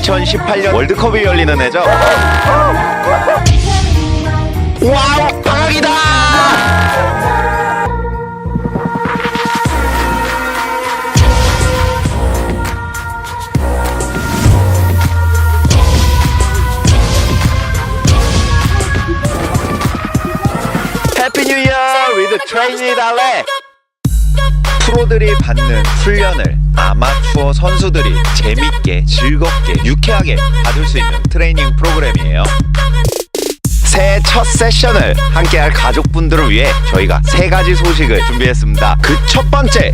2018년 월드컵이 열리는 해죠. 와우, 방학이다! 해피 뉴 이어 위드 트레이니 달래 프로들이 받는 훈련을 아마추어 선수들이 재밌게 즐겁게 유쾌하게 받을 수 있는 트레이닝 프로그램이에요 새해 첫 세션을 함께할 가족분들을 위해 저희가 세 가지 소식을 준비했습니다 그 첫 번째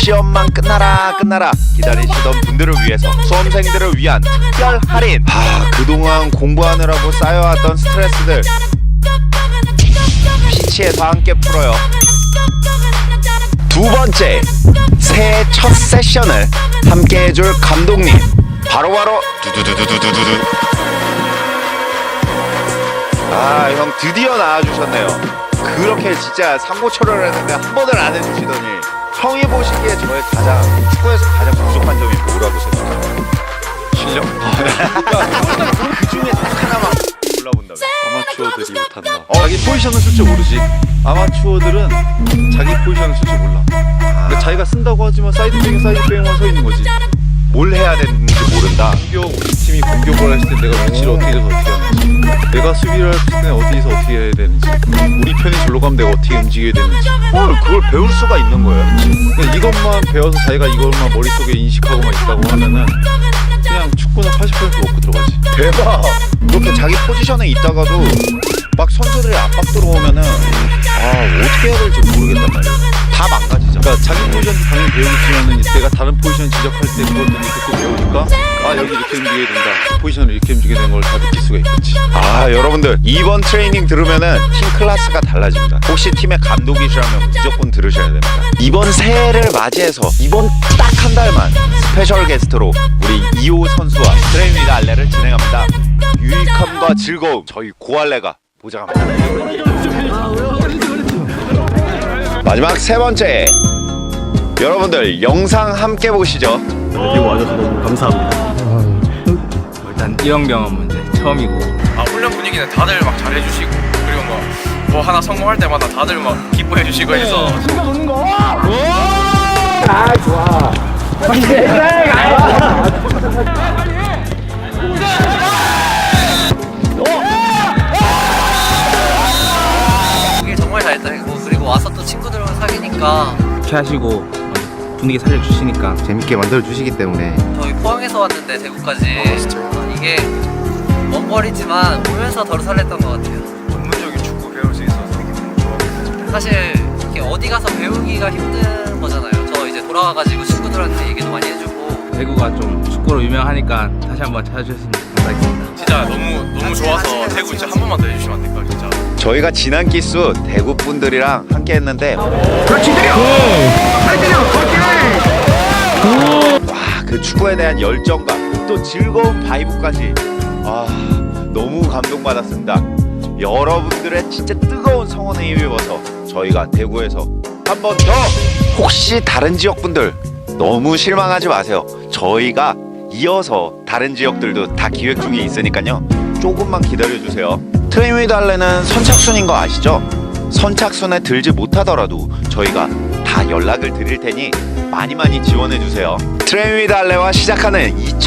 시험만 끝나라 끝나라 기다리시던 분들을 위해서 수험생들을 위한 특별 할인 아 그동안 공부하느라고 쌓여왔던 스트레스들 피치에서 함께 풀어요 두 번째 새해 첫 세션을 함께 해줄 감독님 바로바로 두두두두두두두 아 형 드디어 나와주셨네요 그렇게 진짜 상고초려를 했는데 한 번을 안 해주시더니 형이 보시기에 저의 가장 축구에서 가장 부족한 점이 뭐라고 생각해요? 실력? 그 중에 딱 하나만 골라본다면 아마추어들이 못한다. 어? 자기 포지션은 쓸 줄 모르지. 아마추어들은 자기 포지션을 쓸줄 몰라. 그러니까 자기가 쓴다고 하지만 사이드백에 사이드백만 서 있는 거지. 뭘 해야 되는지 모른다 공격 우리 팀이 공격을 했을 때 내가 위치를 어떻게 해서 어떻게 하는지, 내가 수비를 했을 때 어디서 어떻게 해야 되는지, 우리 편이 절로 가면 내가 어떻게 움직여야 되는지. 헐 그걸 배울 수가 있는 거예요 그냥 이것만 배워서 자기가 이것만 머릿속에 인식하고만 있다고 하면은 그냥 축구는 80% 먹고 들어가지. 대박 이렇게 자기 포지션에 있다가도 막 선수들이 압박 들어오면은 그러니까 자기 포지션도 당연히 배우겠지만은 내가 다른 포지션 지적할 때 그것도 이제 듣고 배우니까 아 여기 이렇게 움직여야 된다. 그 포지션을 이렇게 움직여야 되는 걸 다 느낄 수가 있겠지. 아 여러분들 이번 트레이닝 들으면은 팀 클래스가 달라집니다. 혹시 팀의 감독이시라면 무조건 들으셔야 됩니다. 이번 새해를 맞이해서 이번 딱 한 달만 스페셜 게스트로 우리 이호 선수와 트레이닝 알레를 진행합니다. 유익함과 즐거움 저희 고알레가 보장합니다. 마지막 세 번째 여러분들 영상 함께 보시죠. 여기 와줘서 너무 감사합니다. 일단 이런 경험은 이제 처음이고. 아 훈련 분위기는 다들 막 잘해주시고 그리고 뭐, 뭐 하나 성공할 때마다 다들 막 기뻐해주시고 해서. 그게 정말 잘했다. 고 그리고 와서 또 친구들과 사귀니까. 이렇게 하시고 분위기 살려주시니까. 재밌게 만들어 주시기 때문에. 저희 포항에서 왔는데 대구까지. 아, 이게 먼 거리지만 오면서 더 설렜던 것 같아요. 전문적인 축구 배울 수 있어서 좋았어요. 사실 이렇게 어디 가서 배우기가 힘든 거잖아요. 저 이제 돌아와가지고 친구들한테 얘기도 많이 해주고. 대구가 좀 축구로 유명하니까 다시 한번 찾아주셨으면 감사하겠습니다. 진짜 너무 너무 좋아서 대구 진짜 한 번만 더 해주시면 안 될까요 진짜? 저희가 지난 기수 대구 분들이랑 함께 했는데 와 그 축구에 대한 열정과 또 즐거운 바이브까지. 아 너무 감동받았습니다. 여러분들의 진짜 뜨거운 성원에 힘입어서 저희가 대구에서 한 번 더 혹시 다른 지역 분들 너무 실망하지 마세요. 저희가 이어서 다른 지역들도 다 기획 중에 있으니까요. 조금만 기다려 주세요. 트레이미 달래는 선착순인 거 아시죠? 선착순에 들지 못하더라도 저희가 다 연락을 드릴 테니 많이 많이 지원해 주세요. 트레이미 달래와 시작하는 2000